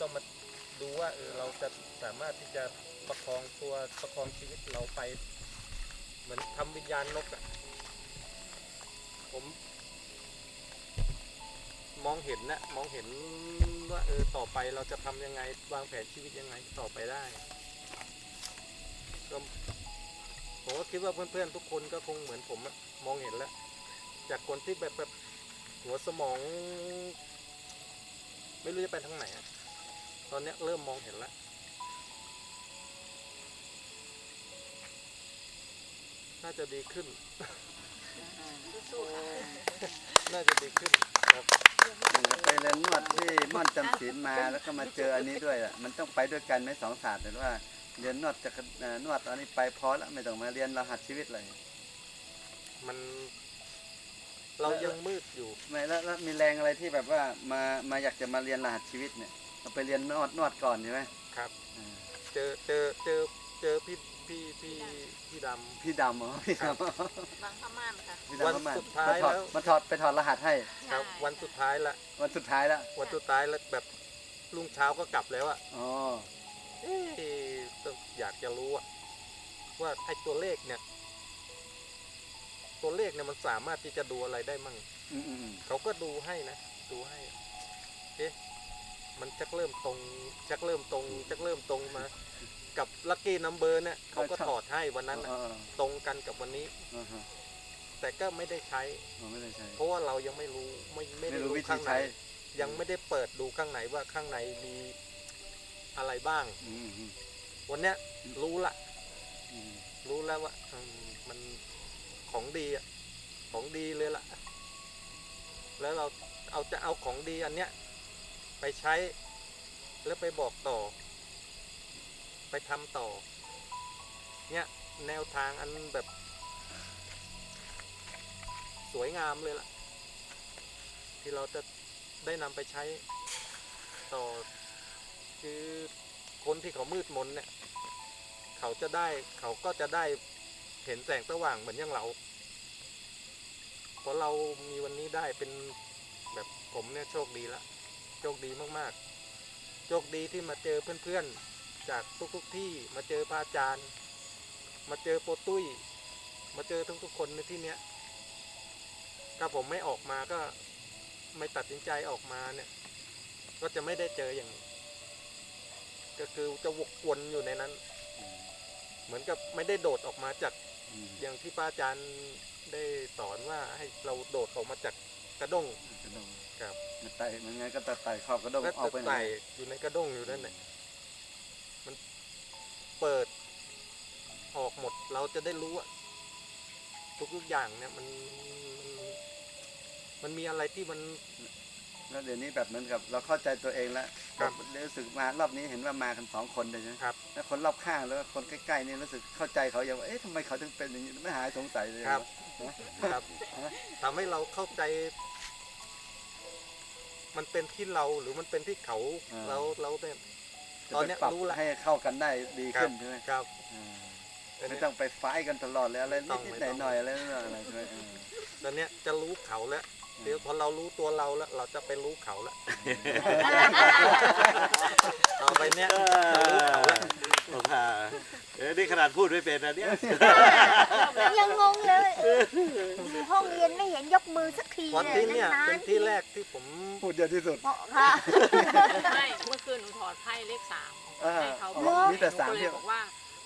ต้องมาดูว่าเออเราจะสามารถที่จะประคองตัวประคองชีวิตเราไป เหมือนทำวิญญาณนกอะผม มองเห็นนะมองเห็นว่าเออต่อไปเราจะทำยังไง วางแผนชีวิตยังไงต่อไปได้ก็ผมก็คิดว่าเพื่อนๆทุกคนก็คงเหมือนผมอะมองเห็นแล้ว จากคนที่แบบแบบหัวสมอง ไม่รู้จะไปทางไหนอะ ตอนเนี้ยเริ่มมองเห็นแล้วน่าจะดีขึ้น น่าจะดีขึ้นครับไปเรียนนวดที่ม่อนจำศีลมาแล้วก็มาเจออันนี้ด้วยอะ มันต้องไปด้วยกันไหมสองศาสตร์หรือว่าเรียนนวดจะเอ่อนวดอันนี้ไปพอแล้วไม่ต้องมาเรียนรหัสชีวิตเลย มัน เรายังมืดอยู่ ไม่แล้วแล้วมีแรงอะไรที่แบบว่ามามาอยากจะมาเรียนรหัสชีวิตเนี่ยเรา ไปเรียนนวดนวดก่อนใช่ไหมครับอ่าเจอเจอเจอเจอพี่พี่พี่พี่ด พี่ดำเหรอพี่ดำบางพม่านค่ะพี่ดำวันเข้ามาสุดท้ายมาถอดแล้วมาถอดไปถอดรหัสให้ำครับ ใช่วันสุดท้ายละวันสุดท้ายแล้ววันสุดท้ายแล้วแบบลุงเช้าก็กลับแล้วอะอ๋อเอ๊ะต้องอยากจะรู้อะว่าไอ้ตัวเลขเนี่ย ตัวเลขเนี่ยมันสามารถที่จะดูอะไรได้มั่ง อืมอืมอืมเขาก็ดูให้นะ ดูให้ เอ๊ะ มันจักเริ่มตรงจักเริ่มตรงจักเริ่มตรงมา กับลัคกี้นัมเบอร์เนี่ยเขาก็ถอดให้วันนั้นน่ะอ๋อตรงกันกับวันนี้อ๋อฮะแต่ก็ไม่ได้ใช้ อ๋อไม่ได้ใช่เพราะว่าเรายังไม่รู้ไม่ไม่ไม่ได้รู้รู้วิธีข้างในใช้ยังไม่ได้เปิดดูข้างในว่าข้างในมีอะไรบ้าง อืมอืมวันเนี้ยรู้ละ อืมรู้แล้วว่าอืมมันของดีอะของดีเลยล่ะ แล้วเราเอาจะเอาของดีอันเนี้ย ไปใช้แล้วไปบอกต่อ ไปทำต่อ เนี่ยแนวทางอันแบบ สวยงามเลยล่ะ ที่เราจะได้นำไปใช้ต่อ คือคนที่เขามืดมนเนี่ย เขาจะได้เขาก็จะได้เห็นแสงสว่างเหมือนอย่างเราเพราะเรามีวันนี้ได้เป็นแบบผมเนี่ยโชคดีละ โชคดีมากๆ โชคดีที่มาเจอเพื่อนๆ จากทุกๆที่มาเจอพระอาจารย์ มาเจอโปรตุ้ย มาเจอทุกๆคนในที่เนี้ยถ้าผมไม่ออกมาก็ไม่ตัดสินใจออกมาเนี่ย ก็จะไม่ได้เจออย่างนี้ก็คือจะวกวนอยู่ในนั้น เหมือนกับไม่ได้โดดออกมาจากอืมอย่างที่พระอาจารย์ได้สอนว่าให้เราโดดออกมาจากกระด้งกระดงครับ มันไต่มันไงก็ตะไต่ขอบกระดงแล้วออกไปไหนไต่อยู่ในกระด้งอยู่นั่นแหละมันเปิดออกหมด เราจะได้รู้ว่าทุกๆอย่างเนี่ยมันมันมันมีอะไรที่มัน แล้วเดี๋ยวนี้แบบเหมือนกับ เราเข้าใจตัวเองแล้วครับรู้สึกมารอบนี้เห็นว่ามากันสองคนเลยใช่ไหมครับ แล้วคนรอบข้างแล้วก็คนใกล้ๆนี่รู้สึกเข้าใจเขาอย่างว่าเอ๊ะทำไมเขาถึงเป็นอย่างนี้ไม่หายสงสัยเลยครับวะครับทำให้เราเข้าใจ มันเป็นที่เราหรือมันเป็นที่เขาเราเราเนี่ยจะตอนไปเนี้ยปรับรู้ละให้เข้ากันได้ดีขึ้นใช่ไหมครับอ่าตอนไม่เนี้ย ต้องไปไฟท์กันตลอดเลยอะไรไม่ต้องนิดไม่ๆต้องหน่อยๆอะไรนั่นอะไรใช่ไหมเออตอนเนี้ยจะรู้เขาแล้ว เดี๋ยวพอเรารู้ตัวเราแล้วเราจะไปรู้เขาแล้วต่อไปเนี้ยจะรู้เขาแล้วผมว่าเออนี่ขนาดพูดไม่เป็นนะเนี่ยยังงงเลยอยู่ห้องเรียนไม่เห็นยกมือสักทีวันที่เนี่ยาเป็นที่แรกที่ผมพูดเยอะที่สุดเพราะค่ะไม่เมื่อคืนหนูถอดไพ่เลขสามอ่าให้เขาอ๋อบอกมีแต่สามหนูก็เลเดียยวบอกว่า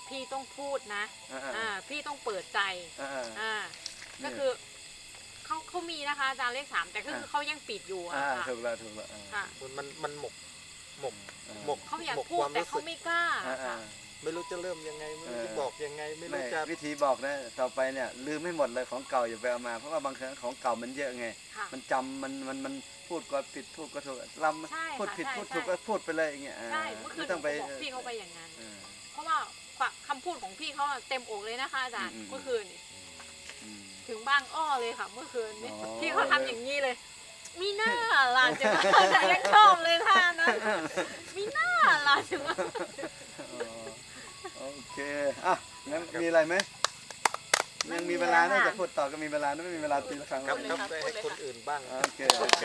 พี่ต้องพูดนะอ่าอ่าพี่ต้องเปิดใจอ่าอ่าอ่าก็คือ เขาเขามีนะคะอาจารย์เลขสามแต่ก็คืออ่าเขายังปิดอยู่อะอ่าค่ะถูกแล้วถูกแล้วอ่าค่ะ มันมันหมกหมกอ่า หมกเขาอยากหมกพูคดวามแต่รู้เขาสึกไม่กล้าอ่าอ่า ค่ะ ไม่รู้จะเริ่มยังไง ไม่รู้เออจะบอกยังไง ไม่รู้ไม่จะ วิธีบอกนะต่อไปเนี่ยลืมไม่หมดเลยของเก่าอย่าไปเอามา เพราะว่าบางครั้งของเก่ามันเยอะไง ค่ะ มันจำมันมันมันพูดก็ผิดพูดก็ถูกลใช่ำพูดค่ะผิดใช่พูดถูกใช่ ก็พูดไปเลยอย่างเงี้ยอ่าใช่เมื่อคืนไม่หต้นูองไปก็บอกพี่เขาไปอย่างนั้นเออเพราะว่าคำพูดของพี่เขาอะเต็มอกเลยนะคะอาจารย์อืมอืม เมื่อคืนนี่อืม ถึงบ้างอ้อเลยค่ะ เมื่อคืนนี่พี่เขาทำอย่างนี้เลย มีหน้าหลานจะมาแต่ยังชอบเลยท่านนะมีหน้าหลานจะมาโอเค อะงั้นมีอะไรไหมยังมีเวลาน่าจะพูดต่อก็มีเวลาไม่มีเวลาตีละครั้งครับครับได้ให้คนอื่นบ้าง โอเคโอเค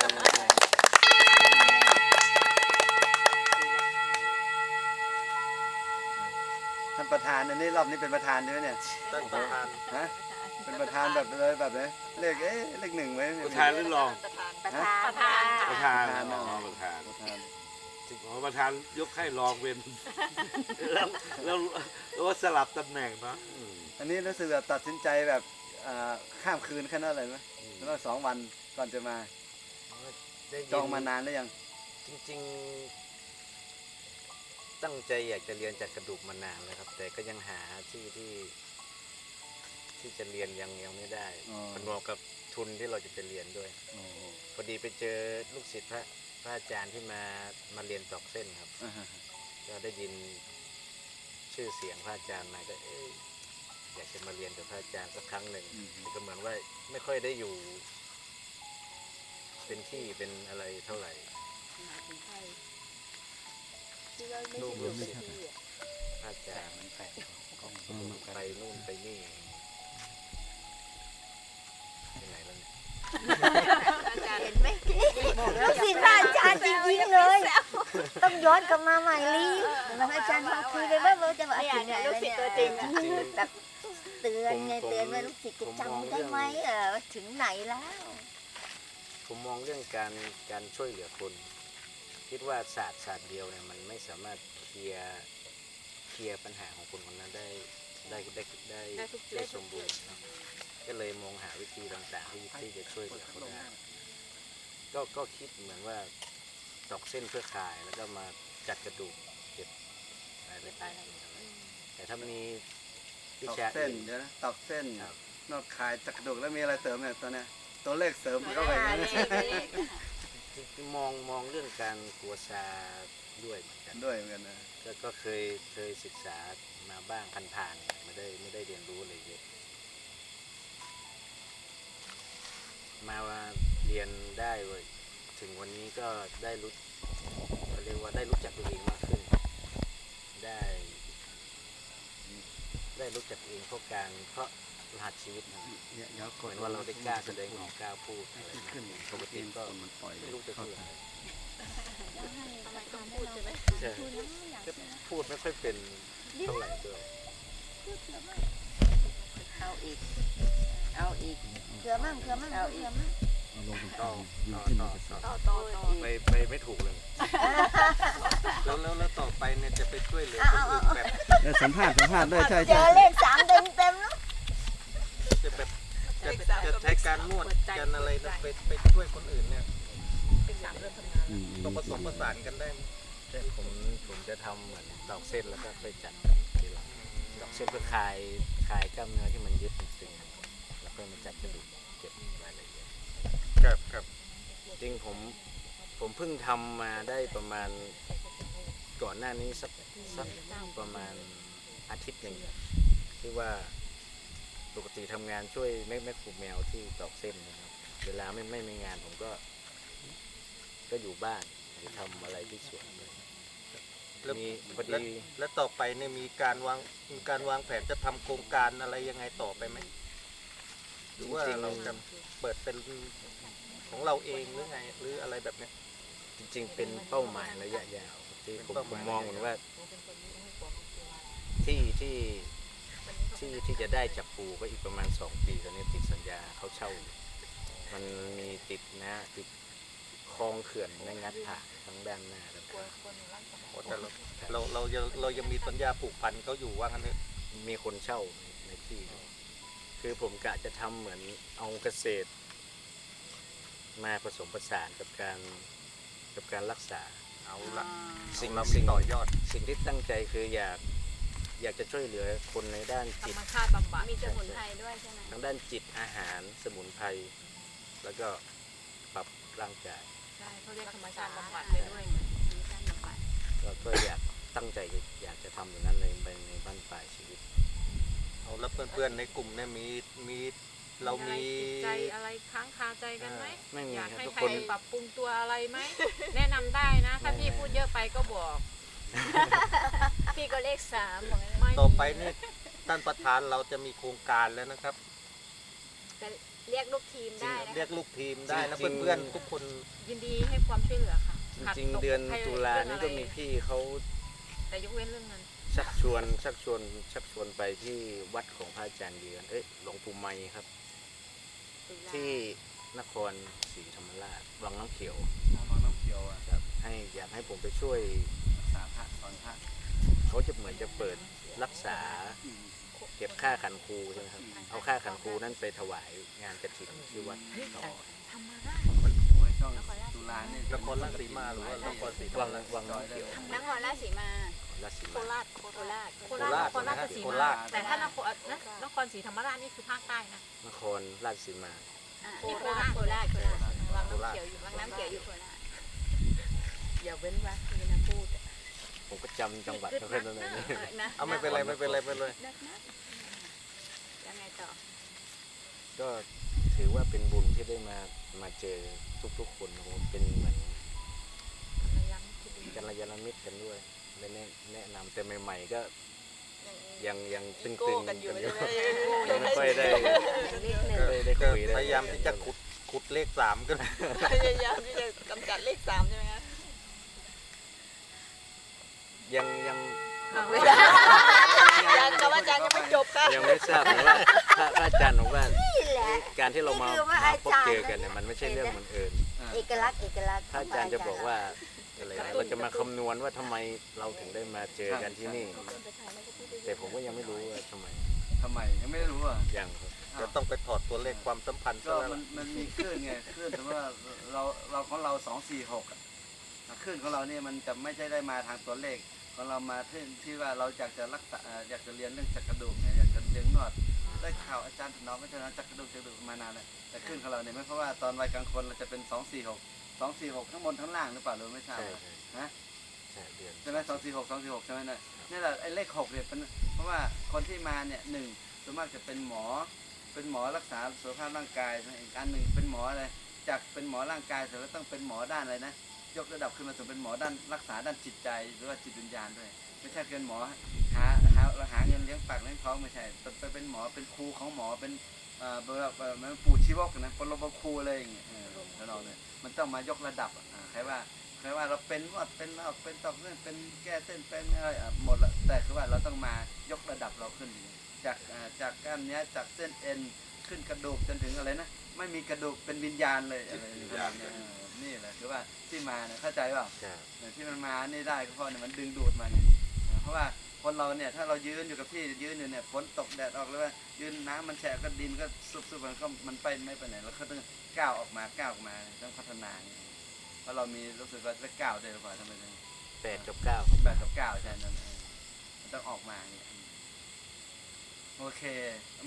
ท่านประธานอันนี้รอบนี้เป็นประธานด้วยเนี่ย ตั้งประธาน ฮะ เป็นประธานแบบเลยแบบไหนเลขเอ๊ะเลขหนึ่งไว้ประธานหรือรองประธานประธานประธานประธานอ๋อประธานประธานอ๋อประธานยกให้รองเป็นแล้วแล้วแล้วสลับตำแหน่งเนาะอืมอันนี้รู้สึกแบบตัดสินใจแบบอ่าข้ามคืนแค่นั้นเลยไหมแล้วก็สองวันก่อนจะมาได้ยินจองมานานแล้วยัง จริง ๆ ตั้งใจอยากจะเรียนจากกระดูกมานานแล้วครับ แต่ก็ยังหาที่ที่ ที่จะเรียนยังยังไม่ได้อ๋อผนวกกับทุนที่เราจะไปเรียนด้วยโอ้โหพอดีไปเจอลูกศิษย์พระพระอาจารย์ที่มามาเรียนตอกเส้นครับอ่าฮะก็ได้ยินชื่อเสียงพระอาจารย์มาก็เอ๊ะอยากจะมาเรียนกับพระอาจารย์สักครั้งหนึ่งแต่ก็เหมือนว่าไม่ค่อยได้อยู่ เป็นที่เป็นอะไรเท่าไหร่ลูกลูกศิษย์พระอาจารย์ไปนู่นไปนี่ไป เห็นไหมลูกศิษย์พระอาจารย์จริงๆเลย ต้องย้อนกลับมาใหม่ลีพระอาจารย์พาคุยเลยว่าเราจะมาถึงไหนแล้วเนี่ยจริงแบบเตือนไงเตือนว่าลูกศิษย์จะจำได้ไหมเออถึงไหนแล้ว ผมมองเรื่องการการช่วยเหลือคน คิดว่าศาสตร์ศาสตร์เดียวเนี่ยมันไม่สามารถเคลียร์เคลียร์ปัญหาของคนคนนั้นได้ได้ได้ได้ได้สมบูรณ์ ก็เลยมองหาวิธีต่างๆที่ที่จะช่วยเหลือเขาได้ก็ก็คิดเหมือนว่าตอกเส้นเพื่อขายแล้วก็มาจัดกระดูกเก็บรายละเอียดแต่ถ้ามีวิตอกชาเส้นอื่น เดี๋ยวนะตอกเส้น ครับ นอกคายจักกระดูกแล้วมีอะไรเสริมเนี่ยตัวเนี้ยตัวเลขเสริมเข้าไปอ่านะเลขเลขจริงๆมองมองเรื่องการกลัวซาด้วยเหมือนกัน ด้วยเหมือนกันนะ ก็ก็เคยเคยศึกษามาบ้างผ่านๆไม่ได้ไม่ได้เรียนรู้อะไรเยอะ มาเรียนได้เว้ยถึงวันนี้ก็ได้รู้เขาเรียกว่าได้รู้จักตัวเองมากขึ้น ได้ ได้รู้จักตัวเองเพราะการเพราะรหัสชีวิตนะเนี่ยเดี๋ยวเหมือนว่าเราได้กล้าแสดงออกกล้าพูดอะไรขึ้นปกติก็มันปล่อยไม่รู้จะพูดอะไรทำไมต้องพูดใช่ไหมใช่ก็พูดไม่ค่อยเป็นเท่าไหร่ด้วยเอาอีก เอาอีก เกลือมั่งเกลือมั่งเกลือมั่งต่อต่อต่อต่อต่อต่อต่อไปไปไม่ถูกเลย แล้วแล้วแล้วต่อไปเนี่ยจะไปช่วยเหลือคนอื่นแบบเออสัมภาษณ์สัมภาษณ์ด้วยใช่เจใช่อเลขสามเต็มเต็มๆแล้วจะแบบจะจะใช้การนวดกันอะไรนะไปไปช่วยคนอื่นเนี่ยเป็นสามเริ่มทำงานอืมต้องผสมผสานกันได้ไหมใช่ผมผมจะทำเหมือนตอกเส้นแล้วก็ไปจัดทีหลังตอกเส้นเพื่อคลายคลายกล้ามเนื้อที่มันยึดตึงๆ แล้วก็มาจัดกระดูกเก็บรายละเอียดครับครับจริงผมผมเพิ่งทำมาได้ประมาณก่อนหน้านี้สักสักประมาณอาทิตย์หนึ่งที่ว่าปกติทำงานช่วยแม่แม่ครูแมวที่ตอกเส้นนะครับเวลาไม่ไม่มีงานผมก็ ก็อยู่บ้านหรือทำอะไรที่สวนเลยแล้วมีพอแล้วดี แล้วต่อไปเนี่ยมีการวางมีการวางแผนจะทำโครงการอะไรยังไงต่อไปไหม หรือว่าจริงๆเราจะเปิดเป็นของเราเองหรือไงหรืออะไรแบบเนี้ย จริงๆ เป็นเป้าหมายระยะยาวที่ผมเป็นผเป้าหมมายมองเหมือนว่าที่ที่ที่ที่จะได้จับปูก็อีกประมาณสองปีตอนนี้ติดสัญญาเขาเช่าอยู่มันมีติดนะติดคลองเขื่อนในงัดผ่าทั้งด้านหน้าและข้างโอ้แต่เราเราเรายังเรายังมีสัญญาผูกพันเขาอยู่ว่างั้นเถอะมีคนเช่าในในที่นี้ คือผมกะจะทำเหมือนเอาเกษตร มาผสมผสานกับการกับการรักษา เอาละสิ่งเราสิ่มีงต่อยอด สิ่งที่ตั้งใจคืออยากอยากจะช่วยเหลือคนในด้านธรจิต รมชาติบำบัดมีสมุนไพรด้วยใช่ไหม ทั้งด้านจิตอาหารสมุนไพรแล้วก็ปรับร่างกายใช่เขาเรียกธรรมชาติบำบัดได้ด้วยมีการบำบัดก็ก็อยากตั้งใจอยากจะทำอย่างนั้นในในในบ้านปลายชีวิต เอาแล้วเพื่อนๆในกลุ่มเนี่ยมีมีเรามีอะไรติดใจอะไรค้างคาใจกันไหมไม่มีอยากครับให้ทุกใครคนปรับปรุงตัวอะไรไหม แนะนำได้นะ ถ้าพี่พูดเยอะไปก็บอกพี่ก็เลขสามบอกงั้นไม่ต่อไปเนี่ยท่านประธานเราจะมีโครงการแล้วนะครับ แต่เรียกลูกทีมได้นะเรียกลูกทีมได้นะจริงๆ เพื่อนๆทุกคน ยินดีให้ความช่วยเหลือค่ะจขาริงตกๆเดือนให้ตุลารื่งนี่อะไรก็มีพี่เขาแต่ยกเว้นเรื่องเงิน ชักชวนชักชวนชักชวนไปที่วัดของพระอาจารย์เดือนเอ้ยหลวงปู่ไมยครับ ที่นครศรีธรรมราชวังน้ำเขียวมองน้ำเขียวอะครับให้อยากให้ผมไปช่วยสาพระสอนพระเขาจะเหมือนจะเปิดรักษาอืมเก็บค่าขันครูใช่ไหมครับ เอาค่าขันครูนั่นไปถวายงานกระถิ่นที่วัดต่อทำมาได้โอ้ยช่องตุลานี่นครราชสีมาหรือว่านครศรีธรรวัมงราชวังน้ำเขียวนครราชสีมา ราชสีโคมาราชโคราชโคราชนครราชสีโคมาราช แต่ถ้านครนนครศรีธรรมราชนี่คือภาคใต้นะ นครราชสีมา อะนี่โคราชโคราชโคราชวังน้ำเขียวอยู่วังน้ำเขียวอยู่โคราชอย่าเว้นวรรคเลยนะพูดผมก็จำจังหวัดไม่ค่อยได้เลยเออนะเอาไม่เป็นไรไม่เป็นไรไม่เป็นไร นักนะยังไงต่อก็ถือว่าเป็นบุญที่ได้มามาเจอทุกๆคนผมเป็นเหมือนกัลยาณมิตรกันด้วย และแนะแนะนำแต่ใหม่ๆก็ยังยังตึงๆกันอยู่ยังไม่ค่อยได้เล็กหนึ่งได้ได้ก็คุยได้พยายามที่จะขุดขุดเลขสามขึ้นพยายามที่จะกำจัดเลขสามใช่ไหมคะยังยังยังกับอาจารย์ยังไม่จบค่ะยังไม่ทราบนะว่าพระพระอาจารย์บอกว่านี่แหละการที่เรามานี่คือว่ามาอาพบจารย์เจอกันเนี่ยมันไม่ใช่เรื่องบังเอิญเอกลักษณ์เอกลักษณ์พระอาจารย์จะบอกว่า อะไรนะเราจะมาคำนวณว่าทำไมเราถึงได้มาเจอกันที่นี่ แต่ผมก็ยังไม่รู้ว่าทำไมทำไมยังไม่ได้รู้อะยังครับจะต้องไปถอดตัวเลขความสัมพันธ์ก็ซะแล้วมันมันมีคลื่นไงคลื่นแต่ว่าเราเราของเราสองสี่หกอะคลื่นของเราเนี่ยมันจะไม่ใช่ได้มาทางตัวเลขของเรามาที่ที่ว่าเราอยากจะรักษาเอ่ออยากจะเรียนเรื่องจักรกระดูกเนี่ยอยากจะเรียนนวดได้ข่าวอาจารย์ถนอมอาจารย์จักรกระดูกจักรกระดูกมานานแล้วแต่คลื่นของเราเนี่ยไม่เพราะว่าตอนวัยกลางคนเราจะเป็นสองสี่หก สองสี่หกทั้งบนทั้งล่างหรือเปล่าหรือไม่ทราบใช่อะใช่ฮะใช่เดือน ใช่ไหมสองสี่หกสองสี่หกใช่ไหมเนี่ยนี่แหละไอ้เลขหกเนี่ยเป็นเพราะว่าคนที่มาเนี่ยหนึ่งส่วนมากจะเป็นหมอ เป็นหมอรักษาสุขภาพร่างกายนะอีกอันหนึ่งเป็นหมออะไรจากเป็นหมอร่างกายเสร็จแล้วต้องเป็นหมอด้านอะไรนะยกระดับขึ้นมาถึงเป็นหมอด้านรักษาด้านจิตใจหรือว่าจิตวิญญาณด้วยไม่ใช่เป็นหมอหาหาหาเงินเลี้ยงปากเลี้ยงท้องไม่ใช่เป็นเป็นเป็นหมอเป็นครูของหมอเป็นเอ่อแบบแบบเหมือนปู่ชีวกนะปรมครูอะไรอย่างเงี้ยเออ แล้วเราเนี่ยมันต้องมายกระดับอะอ่าใครว่าหมายว่าเราเป็นนวดเป็นเราเป็นตอกเส้นเป็นแก้เส้นเป็นอะไรอะหมดละแต่คือว่าเราต้องมายกระดับเราขึ้น จากอ่าจากกล้ามเนื้อจากเส้นเอ็นขึ้นกระดูกจนถึงอะไรนะไม่มีกระดูกเป็นวิญญาณเลยอะไรอย่างเงี้ยเออนี่แหละคือว่าที่มาเนี่ยเข้าใจเปล่าใช่เนี่ยที่มันมานี่ได้ก็เพราะเนี่ยมันดึงดูดมาไงอ่าเพราะว่า คนเราเนี่ยถ้าเรายืนอยู่กับที่ยืนอยู่เนี่ยฝนตกแดดออกเลยว่ายืนน้ำมันแฉะก็ดินก็ซุบๆมันก็มันไปไม่ไปไหนเราก็ต้องก้าวออกมาก้าวออกมาต้องพัฒนาไงเพราะเรามีรู้สึกว่าจะก้าวได้หรือเปล่าทำไมถึงแปดกับเก้าแปดกับเก้าใช่นั่นเองมันต้องออกมาอย่างเงี้ยโอเค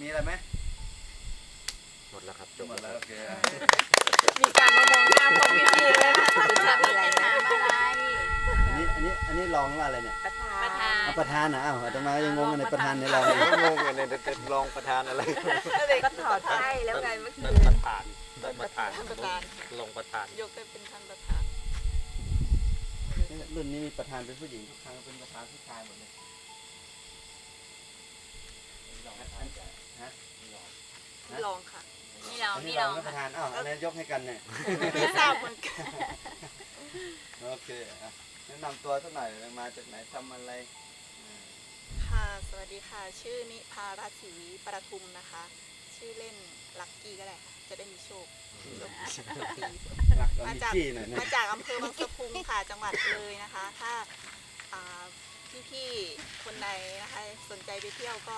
มีอะไรไหมหมดแล้วครับจบหมดแล้แล้ววครับโอเคมีการมามองหน้าพวกพี่ๆเลยนะถามอะไรถามอะไรอันนี้อันนี้อันนี้ลองว่าอะไรเนี่ยประธานประ ธานเอาประธานนะอ้าวอาตมายังงงกันในประธานในลองก็งงเลยเนี่ยจะลองประธานอะไรก็ถอดไส้แล้วไงเมื่อได้กี้ประธานได้ประธานประธานลงประธานยกได้เป็นท่านประธานรุ่นนี้มีประธานเป็นผู้หญิงทุกครั้งเป็นประธานผู้ชายหมดเลยฮะลองค่ะนี่เราอันนี้นี่ลเราองก็ประธานอ้าวอันนี้ยกให้กันเนี่ยไม่ทราบเหมือนกันโอเคอะแนะนำตัวสักหน่อยมาจากไหนทำอะไรอ่าค่ะ สวัสดีค่ะ ชื่อนิพาราศีประทุมนะคะ ชื่อเล่นลักกี้ก็ได้ค่ะ จะได้มีโชครักเอามีจี้หน่อยนะมาจากอำเภอบางสะพุงค่ะ จังหวัดเลยนะคะ ถ้าอ่าพี่ๆคนใดนะคะ สนใจไปเที่ยวก็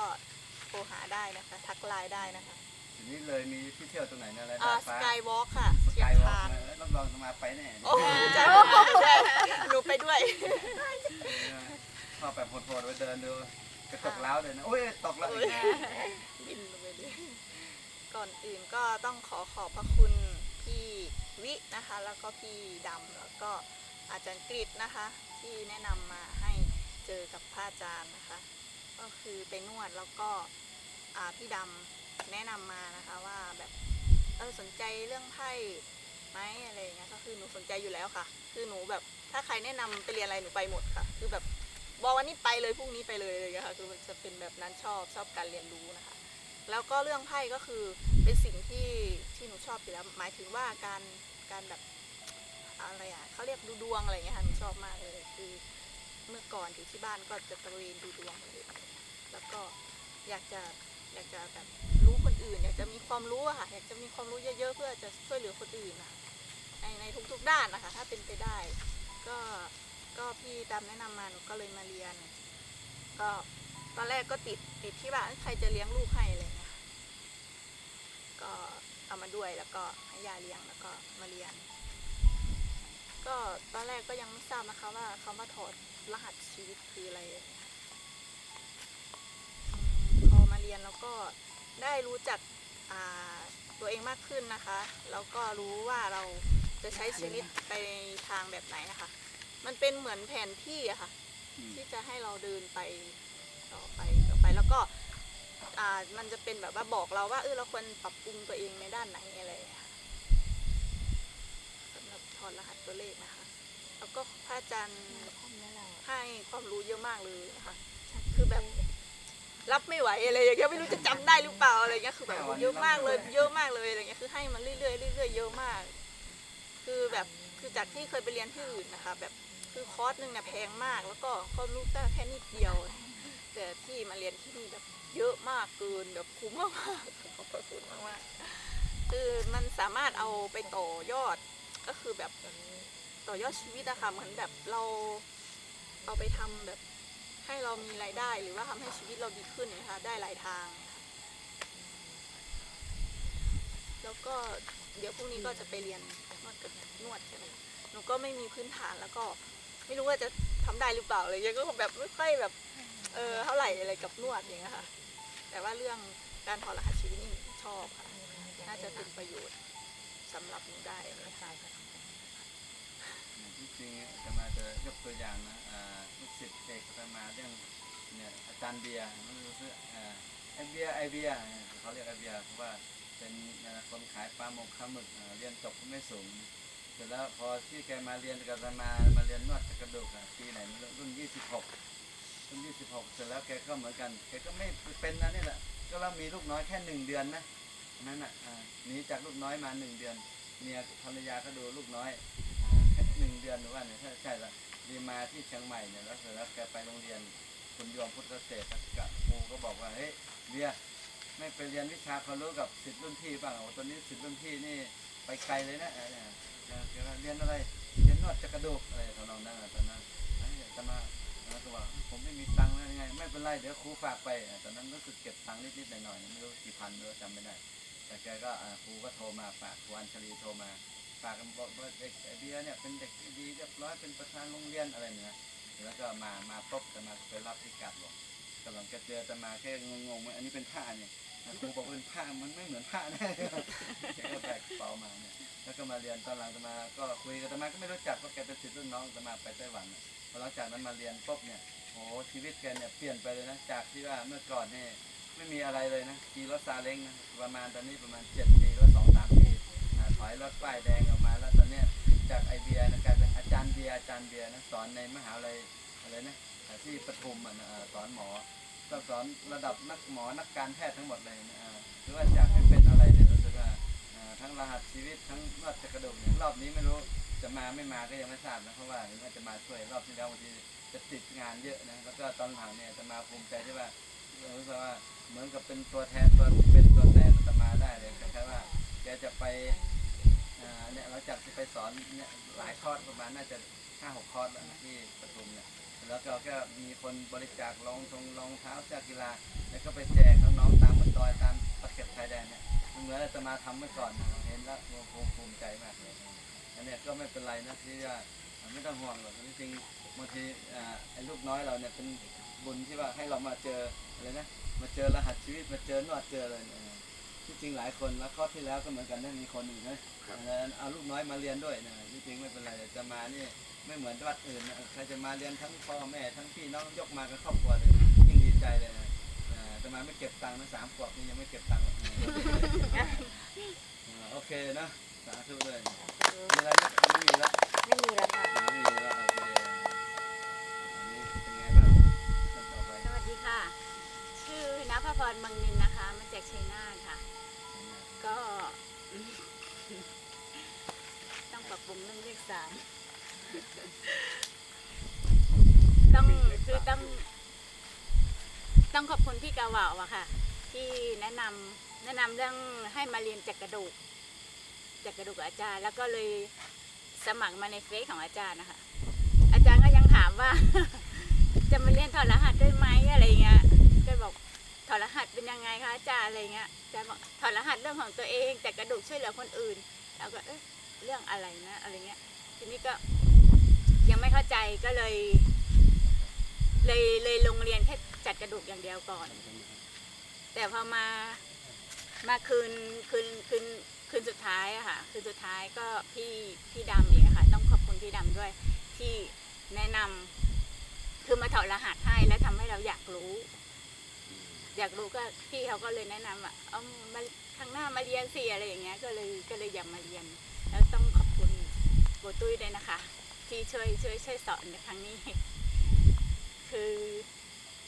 โทรหาได้นะคะ ทักไลน์ได้นะคะทีนี้เลยมีที่เที่ยวตรงไหนนะอะไรอ่าดาดสฟ้า กายวอล์กค่ะสเชียกางยวอล์คากนนะ รับรองจะมาไปแน่โอ้ใช่ใช่หนูไปด้วยเข้าแบบโหดๆไปเดินดูกระตกเล้าวเลยนะโอ้ยตกแล้วอีกบินลงไปเลยก่อนอื่นก็ต้องขอขอบพระคุณพี่วินะคะ แล้วก็พี่ดำแล้วก็อาจารย์กฤษนะคะ ที่แนะนำมาให้เจอกับพระอาจารย์นะคะ ก็คือไปนวดแล้วก็อ่าพี่ดำแนะนำมานะคะว่าแบบเออสนใจเรื่องไพ่ ไหมอะไรอย่างเงี้ยก็คือหนูสนใจอยู่แล้วค่ะ คือหนูแบบถ้าใครแนะนำไปเรียนอะไรหนูไปหมดค่ะ คือแบบบอกวันนี้ไปเลยพรุ่งนี้ไปเลยเงี้ยค่ะ คือมันจะเป็นแบบนั้นชอบชอบการเรียนรู้นะคะ แล้วก็เรื่องไพ่ก็คือเป็นสิ่งที่ที่หนูชอบอยู่แล้ว หมายถึงว่าการการแบบอะไรอะเขาเรียกดูดวงอะไรเงี้ยค่ะหนูชอบมากเลย คือเมื่อก่อนอยู่ที่บ้านก็จะตระเวนดูดวงเลยแล้วก็อยากจะอยากจะแบบรู้คนอื่น อยากจะมีความรู้อะค่ะ อยากจะมีความรู้เยอะๆเพื่อจะช่วยเหลือคนอื่นนะคะ ในในทุกๆด้านนะคะ ถ้าเป็นไปได้ ก็ก็พี่ดำแนะนำมาหนูก็เลยมาเรียน ก็ตอนแรกก็ติดติดที่ว่าใครจะเลี้ยงลูกให้อะไรเงี้ยค่ะก็เอามาด้วยแล้วก็ให้ยาเลี้ยงแล้วก็มาเรียน ก็ตอนแรกก็ยังไม่ทราบนะคะว่าคำว่าถอดรหัสชีวิตคืออะไรพอมาเรียนแล้วก็ได้รู้จักตัวเองมากขึ้นนะคะ แล้วก็รู้ว่าเรา จะใช้ชีวิตไปในทางแบบไหนนะคะ มันเป็นเหมือนแผนที่อะค่ะอืมที่จะให้เราเดินไปต่อไปต่อไปแล้วก็อ่ามันจะเป็นแบบว่าบอกเราว่าเออเราควรปรับปรุงตัวเองในด้านไหนอะไรอย่างเงี้ยค่ะสำหรับถอดรหัสตัวเลขนะคะ แล้วก็พระอาจารย์ให้ความรู้เยอะมากเลยนะคะคือแบบรับไม่ไหวอะไรอย่างเงี้ยไม่รู้จะจำได้หรือเปล่าอะไรเงี้ยคือแบบโอ้เยอะมากเลยเยอะมากเลยอะไรเงี้ยคือให้มันเรื่อยๆเรื่อยๆเยอะมาก คือแบบคือจากที่เคยไปเรียนที่อื่นนะคะ แบบคือคอร์สหนึ่งเนี่ยแพงมาก แล้วก็ความรู้ก็แค่นิดเดียว แต่ที่มาเรียนที่นี่แบบเยอะมากเกินแบบคุ้มมากขอบพระคุณมากๆคือมันสามารถเอาไปต่อยอดก็คือแบบต่อยอดชีวิตอะค่ะเหมือนแบบเราเอาไปทำแบบให้เรามีรายได้หรือว่าทำให้ชีวิตเราดีขึ้นนะคะได้หลายทาง แล้วก็เดี๋ยวพรุ่งนี้ก็จะไปเรียน นวดกับนวดใช่ไหมคะหนูก็ไม่มีพื้นฐานแล้วก็ ไม่รู้ว่าจะทำได้หรือเปล่าอะไรเงี้ยก็แบบไม่ค่อยแบบเออเท่าไหร่อะไรกับนวดอย่างเงี้ยค่ะ แต่ว่าเรื่องการถอดรหัสชีวิตนี่ชอบค่ะ น่าจะเป็นประโยชน์สำหรับหนูได้ค่ะที่จริงจะมาจะยกตัวอย่างนะอ่าลูกศิษย์เอกจะมาเรื่องเนี่ยอาจารย์เบียร์ไม่รู้สึกอ่าไอเบียร์ไอเบียร์เขาเรียกไอเบียร์เพราะว่าเป็นอ่าคนขายปลาหมกข้าวหมึกอ่าเรียนจบก็ไม่สูง เสร็จแล้วพอที่แกมาเรียนกับอาตมามาเรียนนวดกระดูกอะปีไหนไม่รู้รุ่น26รุ่น26เสร็จแล้วแกก็เหมือนกันแกก็ไม่เป็นนะนี่แหละก็เรามีลูกน้อยแค่หนึ่งเดือนนะนั่นน่ะหนีจากลูกน้อยมาหนึ่งเดือนเมียภรรยาก็ดูลูกน้อยแค่หนึ่งเดือนหรือว่าเนี่ยใช่ละดีมาที่เชียงใหม่เนี่ยแล้วเสร็จแล้วแกไปโรงเรียนคุณโยมพุทธเกษตรกับครูก็บอกว่าเฮ้ยเบียไม่ไปเรียนวิชาความรู้กับศิษย์รุ่นพี่บ้างโอ้ตอนนี้ศิษย์รุ่นพี่นี่ไปไกลเลยนะ เออเนี่ยเออแกว่าเรียนอะไรเรียนนวดจักระดูกอะไรทำนองนั้นตอนนั้นเอ้ยจะมาแล้วก็บอกผมไม่มีตังค์แล้วยังไง ไม่เป็นไรเดี๋ยวครูฝากไปตอนนั้นรู้สึกเก็บตังค์นิดๆหน่อยๆไม่รู้กี่พันไม่รู้จำไม่ได้ แต่แกก็ครูก็โทรมาฝากครูอัญชลีโทรมาฝากกันบอกว่าเด็กเบียเนี่ยเป็นเด็กดีเรียบร้อยเป็นประธานโรงเรียนอะไรเนี่ยแล้วก็มามาปุ๊บจะมาไปรับที่กลับบอกกำลังจะเจอแต่มาแค่งงๆอันนี้เป็นผ้าเนี่ยครูบอกเป็นผ้ามันไม่เหมือนผ้าแนะแกก็แบกกระเป๋ามาเนี่ย แล้วก็มาเรียนตอนหลังจะมา ก็คุยกับตมาก็ไม่รู้จักเพราะแกเป็นศิษย์รุ่นน้องตมาไปไต้หวันพอหลังจากนั้นมาเรียนปุ๊บเนี่ยโอ้ชีวิตแกเนี่ยเปลี่ยนไปเลยนะจากที่ว่าเมื่อก่อนเนี่ยไม่มีอะไรเลยนะขี่รถซาเล้งนะประมาณตอนนี้ประมาณเจ็ดปีรถสองสามปีถอยรถป้ายแดงออกมา แล้วตอนเนี้ยจากไอเบียนะกลายเป็นอาจารย์เบียอาจารย์เบียนะสอนในมหาวิทยาลัยอะไรนะที่ปทุมอะสอนหมอก็สอนระดับนักหมอนักการแพทย์ทั้งหมดเลยนะหรือว่าอยากให้เป็น ทั้งรหัสชีวิตทั้งรอดจักระดูกเนี่ยรอบนี้ไม่รู้จะมาไม่มาก็ยังไม่ทราบนะเพราะว่าเห็นว่าจะมาช่วยรอบที่แล้วบางทีจะติดงานเยอะนะแล้วก็ตอนหลังเนี่ยจะมาภูมิใจที่ว่ารู้สึกว่าเหมือนกับเป็นตัวแทนตัวเป็นตัวแทนจะมาได้เลยคล้ายๆว่าแกจะไปเนี่ยหลังจากที่ไปสอนเนี่ยหลายคอร์สประมาณน่าจะห้าหกคอร์สแล้วนะที่ปทุมเนี่ยแล้วก็ก็มีคนบริจาครองทงรองเท้าเสื้อกีฬา แล้วก็ไปแจกน้องๆตามบนดอยตามตะเข็บชายแดนเนี่ย เหมือนจะมาทำเมื่อก่อนนะเห็นแล้วภูมิภูมิใจมากเลยอันเนี้ยก็ไม่เป็นไรนะที่ว่าไม่ต้องห่วงหรอกจริงๆบางทีอ่าไอ้ลูกน้อยเราเนี่ยเป็นบุญที่ว่าให้เรามาเจออะไรนะมาเจอรหัสชีวิตมาเจอนวดเจอเลยเนี่ยที่จริงหลายคนแล้วข้อที่แล้วก็เหมือนกันนะมีคนอื่นนะแล้วเอาลูกน้อยมาเรียนด้วยนะที่จริงไม่เป็นไรจะมานี่ไม่เหมือนวัดอื่นนะใครจะมาเรียนทั้งพ่อแม่ทั้งพี่น้องยกมากันครอบครัวเลยยิ่งดีใจเลยนะอ่า จะมาไม่เก็บตังค์นะสามขวบนี่ยังไม่เก็บตังค์หรอกอ่าโอเคนะสาธุเลยมีอะไรไหมไม่มีแล้วไม่มีแล้วค่ะ ไม่มีแล้วโอเคอันนี้เป็นไงบ้างท่านต่อไปสวัสดีค่ะ ชื่อนภพรมังนินนะคะ มาจากชัยนาทค่ะ ก็ต้องปรับปรุงเรื่องเลขสามต้อง ต้องขอบคุณพี่กาวาวอะค่ะ ที่แนะนำแนะนำเรื่องให้มาเรียนจักกระดูกจักกระดูกอาจารย์ แล้วก็เลยสมัครมาในเฟซของอาจารย์นะคะอาจารย์ก็ยังถามว่า จะมาเรียนถอดรหัสด้วยไหมอะไรเงี้ยก็บอกถอดรหัสเป็นยังไงคะอาจารย์อะไรเงี้ยอาจารย์บอกถอดรหัสเรื่องของตัวเองจักกระดูกช่วยเหลือคนอื่นแล้วก็เอ๊ะเรื่องอะไรนะอะไรเงี้ย ทีนี้ก็ยังไม่เข้าใจก็เลย เลยเลยลงเรียนแค่จัดกระดูกอย่างเดียวก่อน แต่พอมามาคืนคืนคืนคืนสุดท้ายอะค่ะคืนสุดท้ายก็พี่พี่ดำเองค่ะ ต้องขอบคุณพี่ดำด้วย ที่แนะนำคือมาถอดรหัสให้และทำให้เราอยากรู้ อยากรู้ก็พี่เขาก็เลยแนะนำอะเอามาข้างหน้ามาเรียนสิอะไรอย่างเงี้ย ก็เลยก็เลยอยากมาเรียน แล้วต้องขอบคุณโบตุ้ยด้วยนะคะ ที่ช่วยช่วยช่วยสอนในครั้งนี้ คือ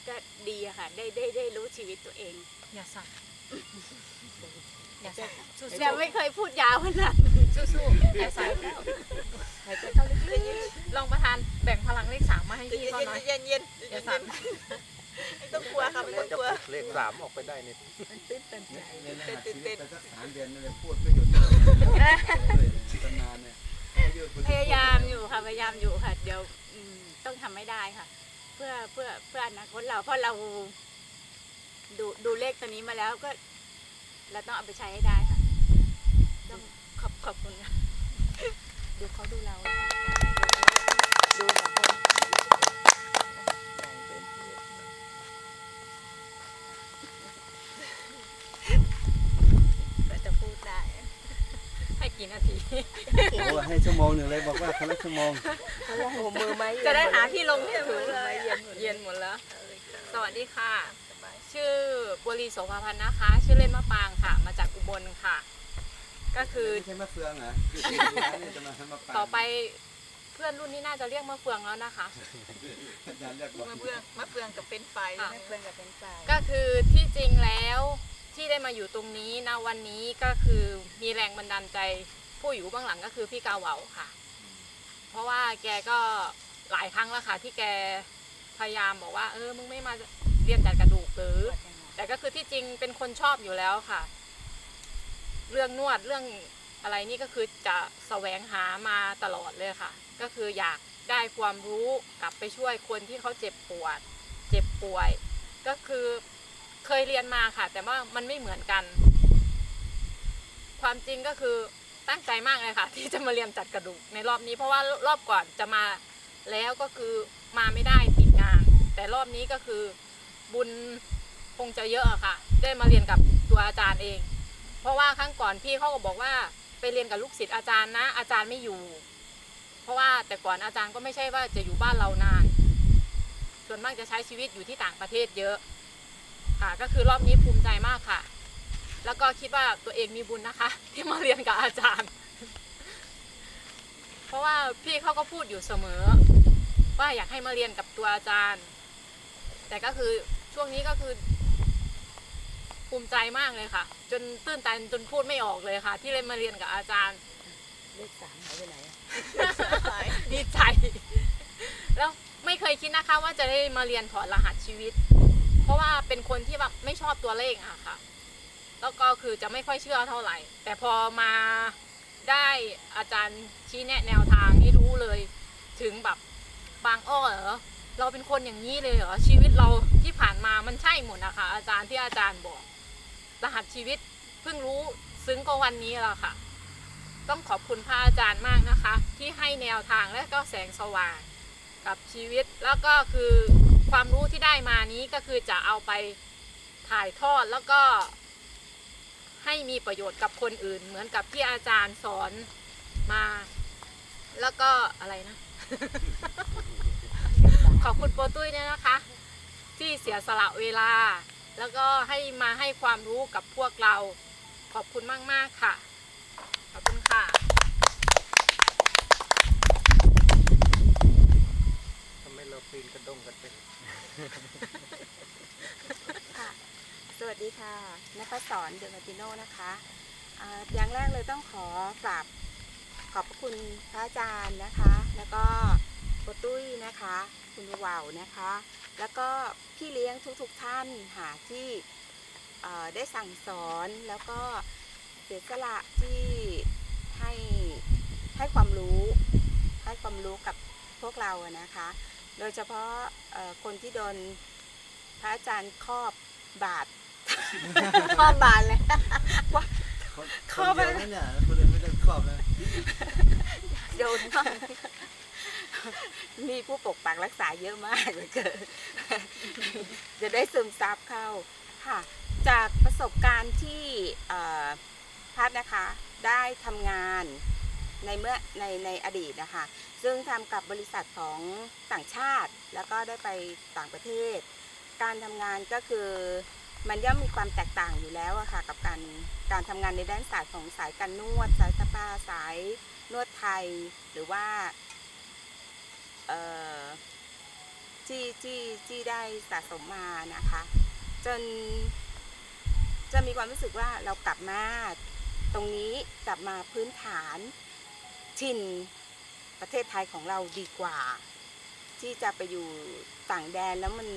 ก็ดีอะค่ะได้ได้ได้รู้ชีวิตตัวเอง อย่าสั่นอย่าสั่นสู้ยังไม่เคยพูดยาวขนาดๆสู้ๆอย่าสั่นหายใจเข้าลึกๆลองประธานแบ่งพลังเลขสามมาให้พี่เขาหน่อยเย็นเย็นอย่าสั่นไม่ต้องกลัวค่ะไม่ต้องจะกลัวเลขสามออกไปได้นี่มันตื้นตันใจเรียนรหัสชีวิตไปสักสามเดือนนี่เลยพูดไม่หยุดเลยตำนานเนี่ยให้ยืดคุณพยายามอยู่ค่ะพยายามอยู่ค่ะเดี๋ยวอืมต้องทำไม่ได้ค่ะ เพื่อเพื่อเพื่ออนาคตเราเพราะเราดูดูเลขตัวนี้มาแล้วก็ เราต้องเอาไปใช้ให้ได้ค่ะต้องขอบขอบคุณนะดูเขาดูเราดูแบบคนแต่จะพูดได้ ให้ กี่นาทีโอ้ให้ชั่วโมงหนึ่งเลยบอกว่าคนละชั่วโมงมือไม้จะได้หาที่ลงที่ถูกเลยเย็นหมดแล้ว สวัสดีค่ะ ชื่อบัวลีโสภาพันธ์นะคะ ชื่อเล่นมะปางค่ะ มาจากอุบลค่ะ ก็คือไม่ใช่มะเฟืองเหรอนี่จะมาทำมะปรางต่อไปเพื่อนรุ่นนี้น่าจะเรียกมะเฟืองแล้วนะคะอาจารย์เรียกว่ามะเฟืองมะเฟืองกับเป็นไฟอะเพื่อนกับเป็นฝ่ายก็คือที่จริงแล้ว ที่ได้มาอยู่ตรงนี้ณวันนี้ก็คือมีแรงบันดาลใจผู้อยู่เบื้องหลังก็คือพี่กาเหวาค่ะ เพราะว่าแกก็หลายครั้งแล้วค่ะ ที่แกพยายามบอกว่า เออมึงไม่มาเรียนจัดกระดูกหรือ แต่ก็คือที่จริงเป็นคนชอบอยู่แล้วค่ะ เรื่องนวดเรื่องอะไรนี่ก็คือจะแสวงหามาตลอดเลยค่ะ ก็คืออยากได้ความรู้กลับไปช่วยคนที่เขาเจ็บปวด เจ็บป่วย ก็คือ เคยเรียนมาค่ะ แต่ว่ามันไม่เหมือนกัน ความจริงก็คือตั้งใจมากเลยค่ะ ที่จะมาเรียนจัดกระดูกในรอบนี้ เพราะว่ารอบก่อนจะมาแล้วก็คือมาไม่ได้ติดงาน แต่รอบนี้ก็คือบุญคงจะเยอะค่ะ ได้มาเรียนกับตัวอาจารย์เอง เพราะว่าครั้งก่อนพี่เขาก็บอกว่าไปเรียนกับลูกศิษย์อาจารย์นะ อาจารย์ไม่อยู่ เพราะว่าแต่ก่อนอาจารย์ก็ไม่ใช่ว่าจะอยู่บ้านเรานาน ส่วนมากจะใช้ชีวิตอยู่ที่ต่างประเทศเยอะ ค่ะ ก็คือรอบนี้ภูมิใจมากค่ะ แล้วก็คิดว่าตัวเองมีบุญนะคะ ที่มาเรียนกับอาจารย์ เพราะว่าพี่เขาก็พูดอยู่เสมอ ว่าอยากให้มาเรียนกับตัวอาจารย์ แต่ก็คือช่วงนี้ก็คือ ภูมิใจมากเลยค่ะ จนตื้นตันจนพูดไม่ออกเลยค่ะ ที่ได้มาเรียนกับอาจารย์เลขสามหายไปไหนดีใจ แล้วไม่เคยคิดนะคะ ว่าจะได้มาเรียนถอดรหัสชีวิต เพราะว่าเป็นคนที่แบบไม่ชอบตัวเลขอะค่ะ แล้วก็คือจะไม่ค่อยเชื่อเท่าไหร่ แต่พอมาได้อาจารย์ชี้แนะแนวทางนี่รู้เลย ถึงแบบบางอ้อเหรอเราเป็นคนอย่างนี้เลยเหรอชีวิตเราที่ผ่านมามันใช่หมดนะคะ อาจารย์ที่อาจารย์บอก รหัสชีวิตเพิ่งรู้ซึ้งก็วันนี้แหละค่ะ ต้องขอบคุณพระอาจารย์มากนะคะ ที่ให้แนวทางและก็แสงสว่างกับชีวิตแล้วก็คือ ความรู้ที่ได้มานี้ก็คือจะเอาไปถ่ายทอดแล้วก็ ให้มีประโยชน์กับคนอื่น เหมือนกับที่อาจารย์สอนมา แล้วก็อะไรนะ ขอบคุณโปตุ้ยเนี่ยนะคะ ที่เสียสละเวลา แล้วก็ให้มาให้ความรู้กับพวกเรา ขอบคุณมาก ๆ ค่ะ ขอบคุณค่ะ ทำไมเราปีนกระด้งกันไป สวัสดีค่ะนภสอนเดอมาติโนนะคะอย่างแรกเลยต้องขอกราบขอบพระคุณพระอาจารย์นะคะ แล้วก็โปรตุ้ยนะคะ คุณวาวนะคะ แล้วก็พี่เลี้ยงทุกๆท่านหาที่ได้สั่งสอนแล้วก็เสียสละที่ให้ให้ความรู้ ให้ความรู้กับพวกเราอะนะคะ โดยเฉพาะเอ่อคนที่โดนพระอาจารย์ครอบบาดครอบบาดเลยคนครอบเดียวนะเนี่ยคนอื่นไม่ได้ครอบนะโดนมากมีผู้ปกปักรักษาเยอะมากเหลือเกินจะได้ซึมซับเข้าค่ะ จากประสบการณ์ที่เอ่อพัดนะคะได้ทำงาน ในเมื่อในในอดีตนะคะซึ่งทำกับบริษัทของต่างชาติ แล้วก็ได้ไปต่างประเทศ การทำงานก็คือมันย่อมมีความแตกต่างอยู่แล้วอะค่ะกับการการทำงานในด้านศาสตร์ของสายการนวด สายสปาสายนวดไทยหรือว่าเอ่อที่ที่ที่ได้สะสมมานะคะ จนจะมีความรู้สึกว่าเรากลับมาตรงนี้กลับมาพื้นฐาน ถิ่นประเทศไทยของเราดีกว่า ที่จะไปอยู่ต่างแดนแล้วมัน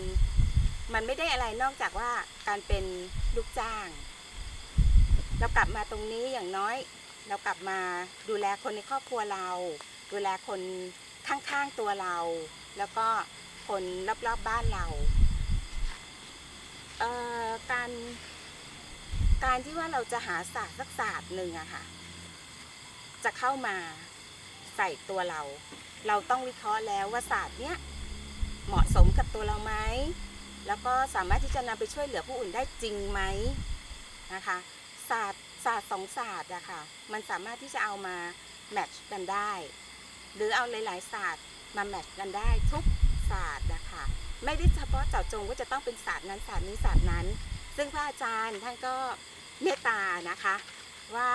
มันไม่ได้อะไรนอกจากว่าการเป็นลูกจ้าง เรากลับมาตรงนี้อย่างน้อย เรากลับมาดูแลคนในครอบครัวเรา ดูแลคนข้างๆตัวเรา แล้วก็คนรอบๆบบ้านเราเอ่อการการที่ว่าเราจะหาศาสตร์สักศาสตร์หนึ่งอะค่ะ จะเข้ามาใส่ตัวเรา เราต้องวิเคราะห์แล้วว่าศาสตร์เนี้ยเหมาะสมกับตัวเราไหม แล้วก็สามารถที่จะนำไปช่วยเหลือผู้อื่นได้จริงไหมนะคะ ศาสตร์ศาสตร์สองศาสตร์อะค่ะ มันสามารถที่จะเอามาแมทช์กันได้ หรือเอาหลาย ๆ ศาสตร์มาแมทช์กันได้ทุกศาสตร์นะคะไม่ได้เฉพาะเจาะจงว่าจะต้องเป็นศาสตร์นั้นศาสตร์นี้ศาสตร์นั้น ซึ่งพระอาจารย์ท่านก็เมตตานะคะว่า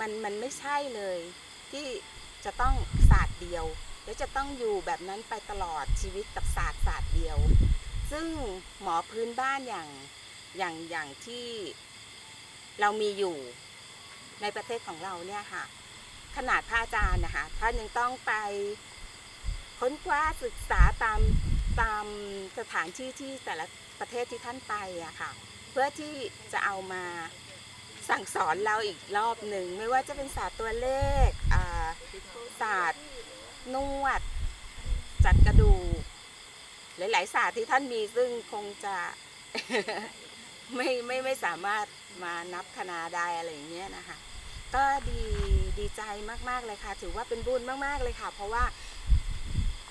มันมันไม่ใช่เลย ที่จะต้องศาสตร์เดียว แล้วจะต้องอยู่แบบนั้นไปตลอดชีวิตกับศาสตร์ศาสตร์เดียว ซึ่งหมอพื้นบ้านอย่างอย่างอย่างที่เรามีอยู่ในประเทศของเราเนี่ยค่ะ ขนาดพระอาจารย์นะคะท่านยังต้องไปค้นคว้าศึกษาตามตามสถานที่ที่แต่ละประเทศที่ท่านไปอะค่ะ เพื่อที่จะเอามา สั่งสอนเราอีกรอบหนึ่ง ไม่ว่าจะเป็นศาสตร์ตัวเลขศาสตร์นวด จัดกระดูกหลายๆศาสตร์ที่ท่านมีซึ่งคงจะไม่ไม่ไม่สามารถมานับคณาได้อะไรอย่างเงี้ยนะคะก็ดีดีใจมากๆเลยค่ะ ถือว่าเป็นบุญมากๆเลยค่ะ เพราะว่า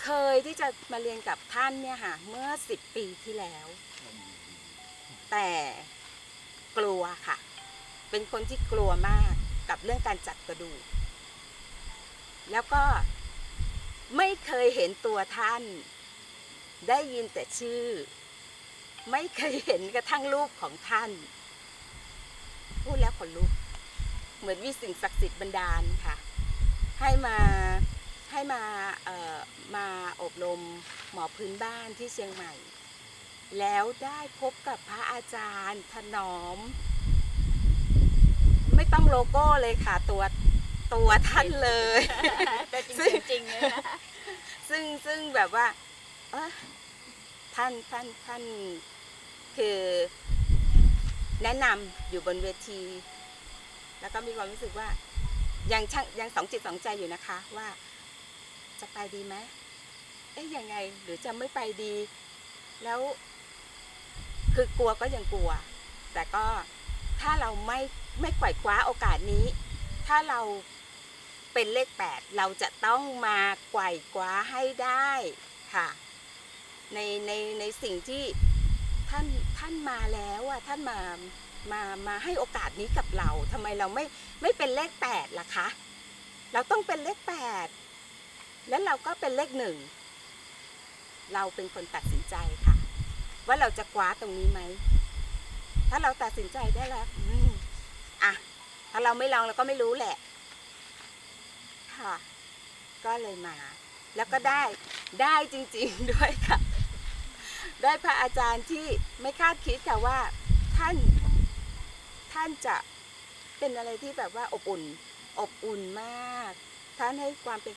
เคยที่จะมาเรียนกับท่านเนี่ยค่ะ เมื่อสิบปีที่แล้ว แต่กลัวค่ะ เป็นคนที่กลัวมากกับเรื่องการจัดกระดูก แล้วก็ไม่เคยเห็นตัวท่าน ได้ยินแต่ชื่อ ไม่เคยเห็นกระทั่งรูปของท่าน พูดแล้วขนลุก เหมือนมีสิ่งศักดิ์สิทธิ์บันดาลค่ะ ให้มาให้มาเอ่อมาอบรมหมอพื้นบ้านที่เชียงใหม่ แล้วได้พบกับพระอาจารย์ถนอม ไม่ต้องโลโก้เลยค่ะตัวตัวท่านเลยแต่จซึ่งริงๆเลยนะซึ่งซึ่งแบบว่าเอ้อท่านท่านท่านคือแนะนำอยู่บนเวที แล้วก็มีความรู้สึกว่ายังช่างยังสองจิตสองใจอยู่นะคะว่าจะไปดีไหมเอ๊ะยังไงหรือจะไม่ไปดี แล้วคือกลัวก็ยังกลัว แต่ก็ ถ้าเราไม่ไม่ไขว่คว้าโอกาสนี้ ถ้าเราเป็นเลขแปดเราจะต้องมาไขว่คว้าให้ได้ค่ะ ในในในสิ่งที่ท่านท่านมาแล้วอะท่านมามามาให้โอกาสนี้กับเราทำไมเราไม่ไม่เป็นเลขแปดล่ะคะ เราต้องเป็นเลขแปดแล้วเราก็เป็นเลขหนึ่งเราเป็นคนตัดสินใจค่ะ ว่าเราจะคว้าตรงนี้ไหม ถ้าเราตัดสินใจได้แล้วอะ ถ้าเราไม่ลองเราก็ไม่รู้แหละ ค่ะ ก็เลยมา แล้วก็ได้ได้จริง ๆด้วยค่ะ ได้พระอาจารย์ที่ไม่คาดคิดค่ะว่าท่านท่านจะเป็นอะไรที่แบบว่าอบอุ่น อบอุ่นมาก ท่านให้ความเป็น